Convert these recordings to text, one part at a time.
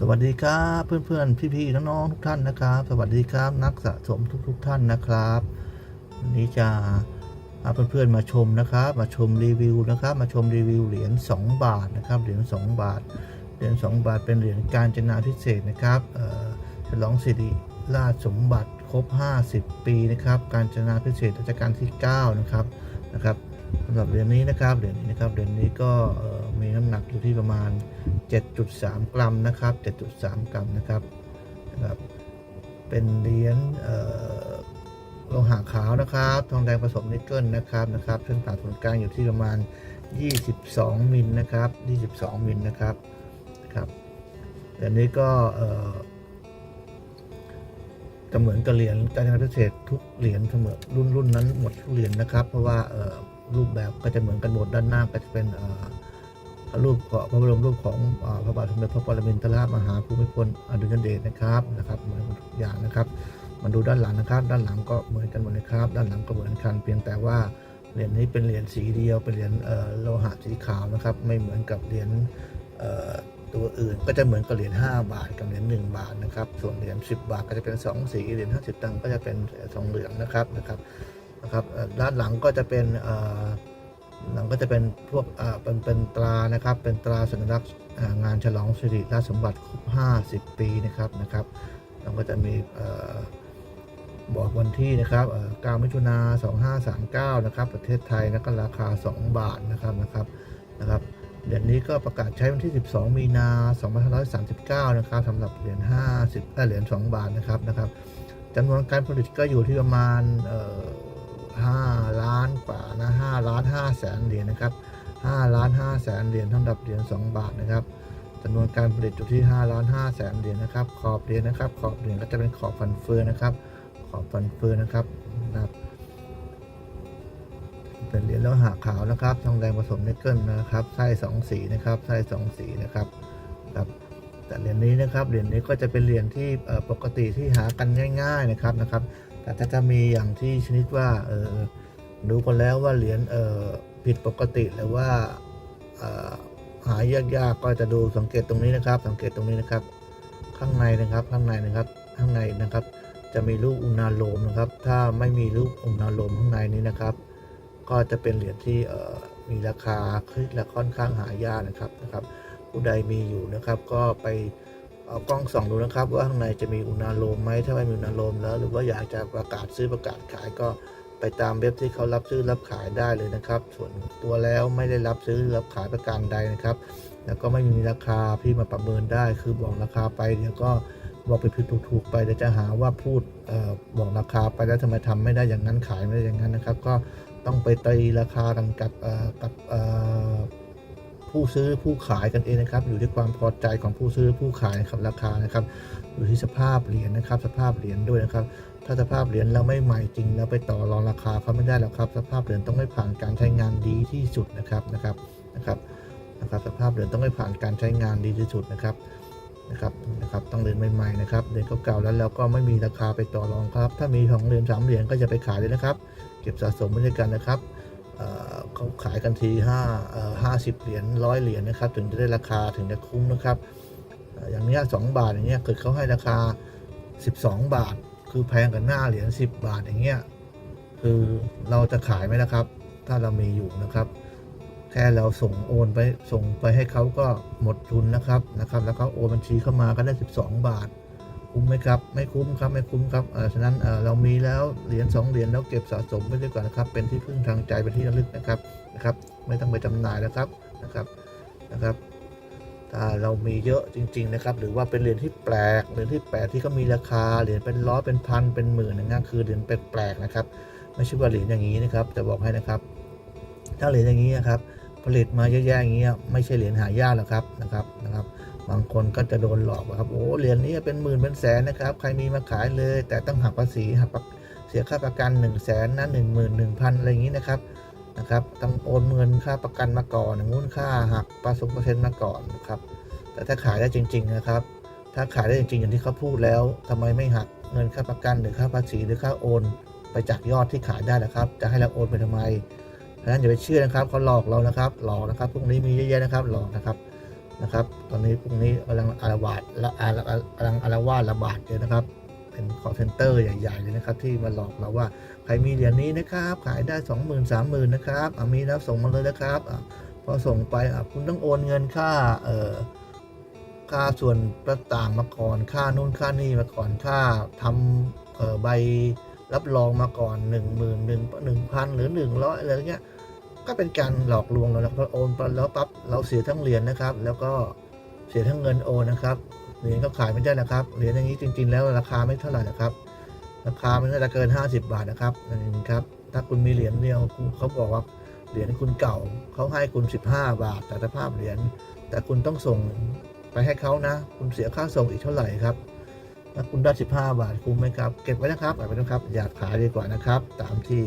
สวัสดีครับเพื่อนๆ พี่ๆน้องๆทุกท่านนะครับ สวัสดีครับนักสะสมทุก ๆ ท่านนะครับวันนี้จะพาเพื่อนๆมาชมนะครับ มาชมรีวิวนะครับ มาชมรีวิวเหรียญ2 บาทนะครับเหรียญ2 บาทเหรียญ2 บาทเป็นเหรียญการจนาพิเศษนะครับเออฉลองสิริราชสมบัติครบ 50 ปีนะครับ การจนาพิเศษรัชกาลที่9นะครับนะครับสำหรับเหรียญนี้นะครับเหรียญนี้นะครับเหรียญนี้ก็เมีน้ำหนักอยู่ที่ประมาณ 7.3 กรัมนะครับ 7.3 กรัมนะครับนะครับ เป็นเหรียญโลหะขาวนะครับ ทองแดงผสมนิกเกิลนะครับนะครับเส้นผ่าศูนย์กลางอยู่ที่ประมาณ 22 มิลนะครับ 22 มิลนะครับนะครับเหรียญนี้ก็เอ่อจะเหมือนกับเหรียญการจนาพิเศษทุกเหรียญเสมอรุ่นรุ่นนั้นหมดทุกเหรียญนะครับ เพราะว่าเอ่อรูปแบบก็จะเหมือนกันหมดด้านหน้าก็จะเป็นเอ่อ รูปพระบรมรูปของพระบาทสมเด็จพระปรมินทรมหาภูมิพลอดุลยเดชนะครับนะครับเหมือนกันทุกอย่างนะครับมาดูด้านหลังนะครับ ด้านหลังก็เหมือนกันหมดเลยครับ ด้านหลังก็เหมือนกันเพียงแต่ว่าเหรียญนี้เป็นเหรียญสีเดียวเป็นเหรียญโลหะสีขาวนะครับ ไม่เหมือนกับเหรียญตัวอื่นก็จะเหมือนกับเหรียญ5บาทกับเหรียญ1บาทนะครับ ส่วนเหรียญ10 บาทก็จะเป็น 2 สีเหรียญ50 ตังค์ก็จะเป็นทองเหลืองนะครับนะครับนะครับด้านหลังก็จะเป็นเหลังก็จะเป็นพวกเป็นเป็นตรานะครับ เป็นตราสัญลักษณ์งานฉลองสิริราชสมบัติครบ 50 ปีนะครับนะครับแล้วก็จะมีบอกวันที่นะครับเอ่อ9มิถุนา2539 นะครับ ประเทศไทยนะก็ราคา 2 บาทนะครับนะครับนะครับเหรียญนี้ก็ประกาศใช้วันที่ 12 มีนา2539 นะครับสำหรับเหรียญ 50เอ่อเหรียญ 2 บาทนะครับนะครับจำนวนการผลิตก็อยู่ที่ประมาณเอ่อ 5 ล้านกว่านะ5ล้าน5แสนเหรียญนะครับ5ล้าน5แสนเหรียญสำหรับเหรียญ2บาทนะครับจำนวนการผลิตอยู่ที่5ล้าน5แสนเหรียญนะครับขอบเหรียญนะครับ ขอบเหรียญก็จะเป็นขอบฟันเฟืองนะครับ ขอบฟันเฟืองนะครับนะครับ เป็นเหรียญโลหะขาวนะครับทองแดงผสมนิกเกิลนะครับไส้สองสีนะครับไส้สองสีนะครับครับแต่เหรียญนี้นะครับเหรียญนี้ก็จะเป็นเหรียญที่ปกติที่หากันง่าย ๆนะครับนะครับ แต่ถ้าจะมีอย่างที่ชนิดว่าเออดูกันแล้วว่าเหรียญเออผิดปกติหรือว่าหายากๆก็จะดูสังเกตตรงนี้นะครับ สังเกตตรงนี้นะครับ ข้างในนะครับข้างในนะครับข้างในนะครับ จะมีรูปอุณาโลมนะครับ ถ้าไม่มีรูปอุณาโลมข้างในนี้นะครับ ก็จะเป็นเหรียญที่มีราคาขึ้นและค่อนข้างหายากนะครับนะครับ ผู้ใดมีอยู่นะครับก็ไป เอากล้องส่องดูนะครับ ว่าข้างในจะมีอุณาโลมไหมถ้าไม่มีอุณาโลมแล้ว หรือว่าอยากจะประกาศซื้อประกาศขายก็ไปตามเว็บที่เขารับซื้อรับขายได้เลยนะครับ ส่วนตัวแล้วไม่ได้รับซื้อรับขายประการใดนะครับ แล้วก็ไม่มีราคาพี่มาประเมินได้ คือบอกราคาไปเดี๋ยวก็บอกไปผิดถูกๆไปเดี๋ยวจะหาว่าพูดเอ่อบอกราคาไปแล้วทำไมทำไม่ได้อย่างนั้นขายไม่ได้อย่างนั้นนะครับ ก็ต้องไปตีราคากันกับเอ่อกับเอ่อ ผู้ซื้อผู้ขายกันเองนะครับ อยู่ที่ความพอใจของผู้ซื้อผู้ขายนะครับราคานะครับ อยู่ที่สภาพเหรียญนะครับ สภาพเหรียญด้วยนะครับ ถ้าสภาพเหรียญเราไม่ใหม่จริงแล้วไปต่อรองราคาเขาไม่ได้หรอกครับ สภาพเหรียญต้องไม่ผ่านการใช้งานดีที่สุดนะครับนะครับนะครับนะครับ สภาพเหรียญต้องไม่ผ่านการใช้งานดีที่สุดนะครับนะครับนะครับต้องเหรียญใหม่ๆนะครับเหรียญเก่าๆแล้วเราก็ไม่มีราคาไปต่อรองครับ ถ้ามีสองเหรียญสามเหรียญก็จะไปขายเลยนะครับ เก็บสะสมไว้ด้วยกันนะครับ เขาขายกันทีห้าเห้าสิบเหรียญร้อยเหรียญนะครับ ถึงจะได้ราคาถึงจะคุ้มนะครับเอ่ออย่างเนี้ยสองบาทอย่างเงี้ยเกิดเขาให้ราคา 12 บาท คือแพงกันหน้าเหรียญ10 บาทอย่างเงี้ยคือเราจะขายไหมนะครับ ถ้าเรามีอยู่นะครับ แค่เราส่งโอนไปส่งไปให้เขาก็หมดทุนนะครับนะครับ แล้วเขาโอนบัญชีเข้ามาก็ได้ 12 บาท คุ้มไหมครับ ไม่คุ้มครับ ไม่คุ้มครับเออฉะนั้นเออเรามีแล้วเหรียญ2เหรียญแล้วเก็บสะสมไว้ด้วยก่อนนะครับ เป็นที่พึ่งทางใจเป็นที่ระลึกนะครับนะครับ ไม่ต้องไปจำหน่ายแล้วครับนะครับนะครับถ้าเรามีเยอะจริง ๆนะครับ หรือว่าเป็นเหรียญที่แปลกเหรียญที่แปลกที่เขามีราคาเหรียญเป็นร้อยเป็นพันเป็นหมื่นอย่างเงี้ยคือเหรียญแปลกๆนะครับ ไม่ใช่ว่าเหรียญอย่างนี้นะครับจะบอกให้นะครับ ถ้าเหรียญอย่างนี้นะครับผลิตมาเยอะแยะอย่างเงี้ยไม่ใช่เหรียญหายากหรอกครับนะครับนะครับ บางคนก็จะโดนหลอกครับโอ้เหรียญนี้เป็นหมื่นเป็นแสนนะครับ ใครมีมาขายเลย แต่ต้องหักภาษีหักเสียค่าประกัน1นึ่งแสนนะหนึ่งหมื่นหนึ่งพันอะไรอย่างนี้นะครับนะครับต้องโอนเงินค่าประกันมาก่อนงุ้นค่าหักประสงเปอร์เซ็นต์มาก่อนนะครับ แต่ถ้าขายได้จริง ๆนะครับ ถ้าขายได้จริงๆอย่างที่เขาพูดแล้วทำไมไม่หักเงินค่าประกันหรือค่าภาษีหรือค่าโอน ไปจากยอดที่ขายได้นะครับ จะให้เราโอนไปทำไมเพราะฉะนั้นอย่าไปเชื่อนะครับเขาหลอกเรานะครับ หลอกนะครับพวกนี้มีเยอะแยะนะครับหลอกนะครับ นะครับ ตอนนี้พวกนี้กำลังอาละวาดละอาละกำลังอาละวาดระบาดเลยนะครับ เป็นคอเซนเตอร์ใหญ่ๆเลยนะครับ ที่มาหลอกเราว่าใครมีเหรียญนี้นะครับ ขายได้2 0 0 0 0 3 0,000นะครับอมีแล้วส่งมาเลยนะครับอพอส่งไปคุณต้องโอนเงินค่าเอ่อค่าส่วนต่างมาก่อนค่านู่นค่านี่มาก่อนค่าทำเอ่อใบรับรองมาก่อน1 0 0 0 0 1 1 0 0 0หนึ่งพันหรือ100อะไรเงี้ย ก็เป็นการหลอกลวงเราแล้วพอโอนไปแล้วปั๊บเราเสียทั้งเหรียญนะครับ แล้วก็เสียทั้งเงินโอนนะครับเหรียญก็ขายไม่ได้นะครับเหรียญอย่างนี้จริง ๆ แล้วราคาไม่เท่าไหร่นะครับ ราคาไม่น่าจะเกิน 50 บาทนะครับนี่ครับถ้าคุณมีเหรียญเดียวเขาบอกว่าเหรียญคุณเก่าเขาให้คุณ 15 บาทแต่สภาพเหรียญแต่คุณต้องส่งไปให้เขานะ คุณเสียค่าส่งอีกเท่าไหร่ครับถ้าคุณได้ 15 บาทคุ้มไหมครับ เก็บไว้นะครับเอาไปนะครับ อย่าขายดีกว่านะครับ ตามที่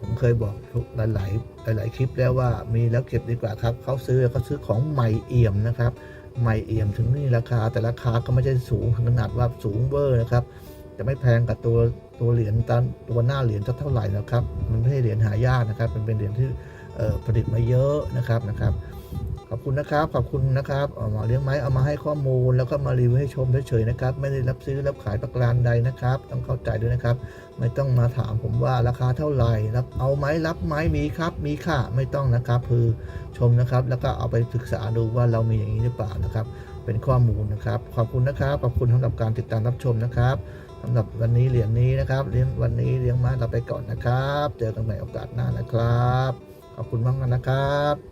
ผมเคยบอกหลายหลาย ๆ หลาย ๆ คลิปแล้วว่ามีแล้วเก็บดีกว่าครับเขาซื้อเขาซื้อของใหม่เอี่ยมนะครับใหม่เอี่ยมถึงนี่ราคาแต่ราคาก็ไม่ใช่สูงถึงขนาดว่าสูงเบอร์นะครับ จะไม่แพงกับตัวตัวเหรียญตันตัวหน้าเหรียญสักเท่าไหร่นะครับ มันไม่ใช่เหรียญหายากนะครับมันเป็นเหรียญที่ผลิตมาเยอะนะครับนะครับ ขอบคุณนะครับ ขอบคุณนะครับหมอเลี้ยงไม้เอามาให้ข้อมูล แล้วก็มารีวิวให้ชมเฉยๆนะครับ ไม่ได้รับซื้อรับขายประการใดนะครับ ต้องเข้าใจด้วยนะครับ ไม่ต้องมาถามผมว่าราคาเท่าไหร่รับเอาไหมรับไหมมีครับ มีค่ะไม่ต้องนะครับ คือชมนะครับ แล้วก็เอาไปศึกษาดูว่าเรามีอย่างนี้หรือเปล่านะครับ เป็นข้อมูลนะครับ ขอบคุณนะครับ ขอบคุณสำหรับการติดตามรับชมนะครับสำหรับวันนี้เหรียญนี้นะครับเลี้ยงวันนี้เลี้ยงไม้เราไปก่อนนะครับ เจอกันใหม่โอกาสหน้านะครับ ขอบคุณมากนะครับ